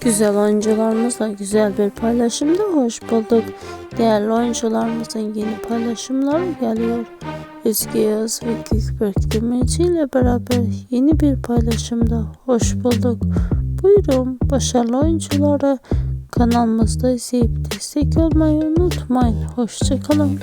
Güzel oyuncularımızla güzel bir paylaşımda hoş bulduk. Değerli oyuncularımızın yeni paylaşımları geliyor. Özge Yağız ve Gökberk Demirci ile beraber yeni bir paylaşımda hoş bulduk. Buyurun başarılı oyuncuları kanalımızda izleyip destek olmayı unutmayın. Hoşçakalın.